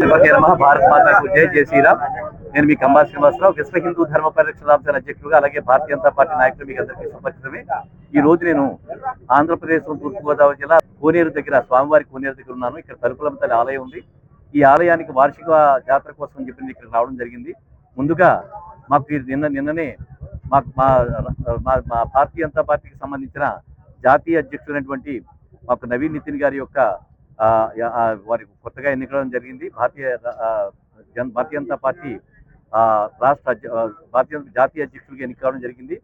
శివకే నమ భారత్ మాతాకు జై జై శ్రీరామ్. నేను మీ కంబా శ్రీనివాసరావు విశ్వ హిందూ ధర్మ పరిరక్షణ అంశాల అధ్యక్షుడుగా అలాగే భారతీయ జనతా పార్టీ నాయకులు మీకు అందరికీ సుపరిచితమే. ఈ రోజు నేను ఆంధ్రప్రదేశ్ తూర్పుగోదావరి జిల్లా కోనేరు దగ్గర స్వామివారి కోనేరు దగ్గర ఉన్నాను. ఇక్కడ తలుపులమ్మ తల్లి ఆలయం ఉంది. ఈ ఆలయానికి వార్షిక జాతర కోసం చెప్పి ఇక్కడ రావడం జరిగింది. ముందుగా మాకు నిన్న నిన్ననే మాకు మా మా- మా భారతీయ జనతా పార్టీకి సంబంధించిన జాతీయ అధ్యక్షుడైనటువంటి మాకు నవీన్ నితిన్ గారి యొక్క వారికి వారి కొత్తగా ఎన్నికడం జరిగింది. భారతీయ జన్ భారతీయ జనతా పార్టీ రాష్ట్ర భారతీయ జాతీయ అధ్యక్షుడిగా ఎన్నిక కావడం జరిగింది.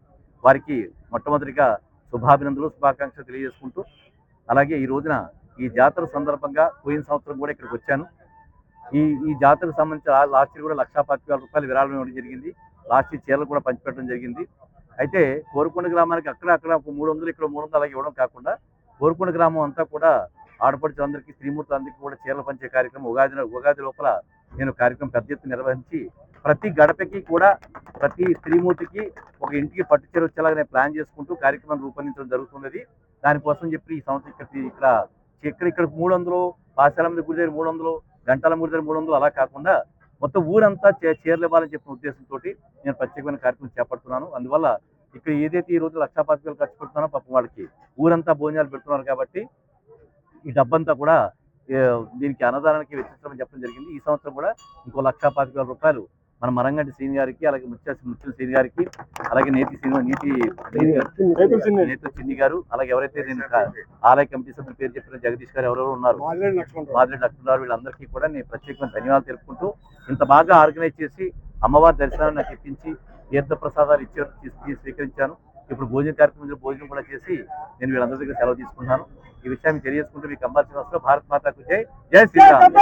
వారికి మొట్టమొదటిగా శుభాభినందనలు శుభాకాంక్షలు తెలియజేసుకుంటూ అలాగే ఈ రోజున ఈ జాతర సందర్భంగా పోయిన సంవత్సరం కూడా ఇక్కడికి వచ్చాను. ఈ ఈ జాతరకు సంబంధించిన లాస్ట్ ఇయర్ కూడా లక్షా పాతిక వేల రూపాయలు విరాళం ఇవ్వడం జరిగింది. లాస్ట్ ఇయర్ చీరలు కూడా పంచిపెట్టడం జరిగింది. అయితే కోరుకొండ గ్రామానికి అక్కడ అక్కడ ఒక మూడు వందలు ఇక్కడ మూడు వందలు అలాగే ఇవ్వడం కాకుండా కోరుకొండ గ్రామం అంతా కూడా ఆడపడుచులందరికీ స్త్రీమూర్తులందరికీ కూడా చీరలు పంచే కార్యక్రమం ఉగాది ఉగాది లోపల నేను కార్యక్రమం పెద్ద ఎత్తున నిర్వహించి ప్రతి గడపకి కూడా ప్రతి స్త్రీమూర్తికి ఒక ఇంటికి పట్టు చీర వచ్చేలాగా నేను ప్లాన్ చేసుకుంటూ కార్యక్రమం రూపొందించడం జరుగుతున్నది. దానికోసం చెప్పి ఈ సంవత్సరం ఇక్కడ ఇక్కడ ఇక్కడ ఇక్కడ మూడు వందలు పాశాల మీద గుడి దగ్గర మూడు వందలు గంటల గుడి దగ్గర మూడు వందలు అలా కాకుండా మొత్తం ఊరంతా చే- చీరలు ఇవ్వాలని చెప్పిన ఉద్దేశంతో నేను ప్రత్యేకమైన కార్యక్రమం చేపడుతున్నాను. అందువల్ల ఇక్కడ ఏదైతే ఈ రోజు లక్షా పాతికలు ఖర్చు పెడుతున్నానో పాపం వాళ్ళకి ఊరంతా భోజనాలు పెడుతున్నారు కాబట్టి ఈ డబ్బంతా కూడా దీనికి అన్నదానానికి వెచ్చిస్తామని చెప్పడం జరిగింది. ఈ సంవత్సరం కూడా ఇంకో లక్షా పాతిక వేల రూపాయలు మన మరంగంటి శ్రీని గారికి అలాగే ముత్య ముత్యుల శ్రీని గారికి అలాగే నేతి శ్రీని నీతి నేతి చిన్ని గారు అలాగే ఎవరైతే నేను ఆలయ కమిటీ సభ్యుల పేరు చెప్పిన జగదీష్ గారు ఎవరెవరు ఉన్నారు. మాదిరి లక్ష్మణరావు. వీళ్ళందరికీ కూడా నేను ప్రత్యేకమైన ధన్యవాదాలు తెలుపుకుంటూ ఇంత బాగా ఆర్గనైజ్ చేసి అమ్మవారి దర్శనాన్ని నాకు ఇప్పించి తీర్థ ప్రసాదాలు ఇచ్చారు స్వీకరించాను. ఇప్పుడు భోజన కార్యక్రమం భోజనం కూడా చేసి నేను వీళ్ళందరి దగ్గర సెలవు తీసుకుంటున్నాను. ఈ విషయాన్ని తెలియజేసుకుంటూ మీకు అంబాల్సిన భారత్ మాతాకు జై. జై శ్రీరామ్.